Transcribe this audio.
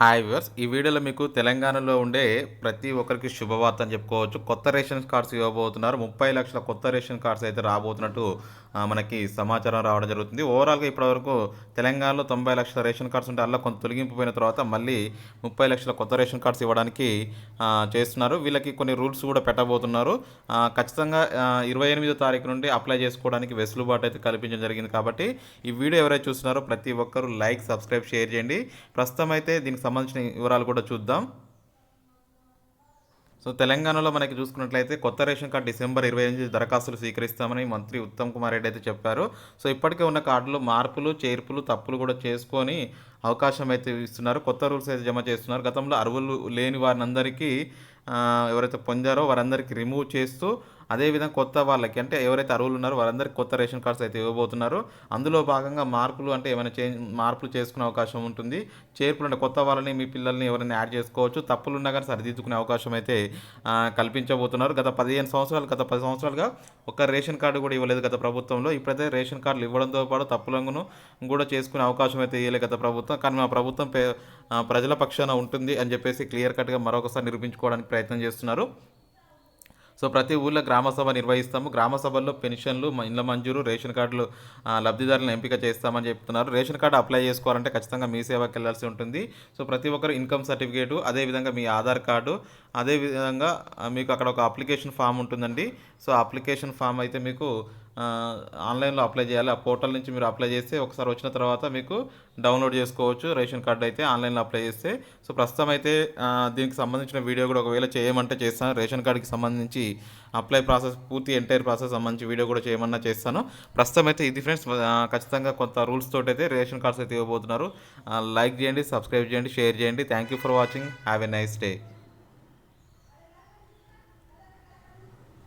Hi viewers ఈ వీడియోలో మీకు తెలంగాణలో ఉండే ప్రతి ఒక్కరికి శుభవార్త అని చెప్పుకోవచ్చు. కొత్త రేషన్ కార్డ్స్ ఇవ్వబోతున్నారు. ముప్పై లక్షల కొత్త రేషన్ కార్డ్స్ అయితే రాబోతున్నట్టు మనకి సమాచారం రావడం జరుగుతుంది. ఓవరాల్గా ఇప్పటివరకు తెలంగాణలో తొంభై లక్షల రేషన్ కార్డ్స్ ఉంటే అలా కొంత తొలగింపు పోయిన తర్వాత మళ్ళీ ముప్పై లక్షల కొత్త రేషన్ కార్డ్స్ ఇవ్వడానికి చేస్తున్నారు. వీళ్ళకి కొన్ని రూల్స్ కూడా పెట్టబోతున్నారు. ఖచ్చితంగా ఇరవై ఎనిమిదో తారీఖు నుండి అప్లై చేసుకోవడానికి వెసులుబాటు అయితే కల్పించడం జరిగింది కాబట్టి ఈ వీడియో ఎవరైతే చూస్తున్నారో ప్రతి ఒక్కరూ లైక్ సబ్స్క్రైబ్ షేర్ చేయండి. ప్రస్తుతం అయితే దీనికి సంబంధించిన వివరాలు కూడా చూద్దాం. సో తెలంగాణలో మనకి చూసుకున్నట్లయితే కొత్త రేషన్ కార్డు డిసెంబర్ ఇరవై ఎనిమిది దరఖాస్తులు స్వీకరిస్తామని మంత్రి ఉత్తమ్ కుమార్ రెడ్డి అయితే చెప్పారు. సో ఇప్పటికే ఉన్న కార్డులో మార్పులు చేర్పులు తప్పులు కూడా చేసుకొని అవకాశం అయితే ఇస్తున్నారు. కొత్త రూల్స్ అయితే జమ చేస్తున్నారు. గతంలో అరువులు లేని వారినందరికీ ఎవరైతే పొందారో వారందరికీ రిమూవ్ చేస్తూ అదేవిధంగా కొత్త వాళ్ళకి అంటే ఎవరైతే అరువులు ఉన్నారో వారందరికీ కొత్త రేషన్ కార్డ్స్ అయితే ఇవ్వబోతున్నారు. అందులో భాగంగా మార్పులు అంటే ఏమైనా చేంజ్ మార్పులు చేసుకునే అవకాశం ఉంటుంది. చేర్పులు అంటే కొత్త వాళ్ళని మీ పిల్లల్ని ఎవరైనా యాడ్ చేసుకోవచ్చు. తప్పులు ఉన్నా కానీ సరిదిద్దుకునే అవకాశం అయితే కల్పించబోతున్నారు. గత పదిహేను సంవత్సరాలు గత పది సంవత్సరాలుగా ఒక్క రేషన్ కార్డు కూడా ఇవ్వలేదు గత ప్రభుత్వంలో. ఇప్పుడైతే రేషన్ కార్డులు ఇవ్వడంతో పాటు తప్పులను కూడా చేసుకునే అవకాశం అయితే ఇవ్వలేదు గత ప్రభుత్వం. కానీ మా ప్రభుత్వం ప్రజల పక్షాన ఉంటుంది అని చెప్పేసి క్లియర్ కట్గా మరొకసారి నిరూపించుకోవడానికి ప్రయత్నం చేస్తున్నారు. సో ప్రతి ఊళ్ళో గ్రామ సభ నిర్వహిస్తాము. గ్రామసభల్లో పెన్షన్లు మ- ఇండ్ల మంజూరు రేషన్ కార్డులు లబ్ధిదారులను ఎంపిక చేస్తామని చెప్తున్నారు. రేషన్ కార్డు అప్లై చేసుకోవాలంటే ఖచ్చితంగా మీ సేవకి వెళ్ళాల్సి ఉంటుంది. సో ప్రతి ఒక్కరు ఇన్కమ్ సర్టిఫికేటు అదేవిధంగా మీ ఆధార్ కార్డు అదేవిధంగా మీకు అక్కడ ఒక అప్లికేషన్ ఫామ్ ఉంటుందండి. సో అప్లికేషన్ ఫామ్ అయితే మీకు ఆన్లైన్లో అప్లై చేయాలి. ఆ పోర్టల్ నుంచి మీరు అప్లై చేస్తే ఒకసారి వచ్చిన తర్వాత మీకు డౌన్లోడ్ చేసుకోవచ్చు. రేషన్ కార్డు అయితే ఆన్లైన్లో అప్లై చేస్తే. సో ప్రస్తుతం అయితే దీనికి సంబంధించిన వీడియో కూడా ఒకవేళ చేయమంటే చేస్తాను. రేషన్ కార్డుకి సంబంధించి అప్లై ప్రాసెస్ పూర్తి ఎంటైర్ ప్రాసెస్ సంబంధించి వీడియో కూడా చేయమన్నా చేస్తాను. ప్రస్తుతం అయితే ఇది ఫ్రెండ్స్. ఖచ్చితంగా కొంత రూల్స్ తోటి అయితే రేషన్ కార్డ్స్ అయితే ఇవ్వబోతున్నారు. లైక్ చేయండి సబ్స్క్రైబ్ చేయండి షేర్ చేయండి. Thank you for watching. Have a nice day.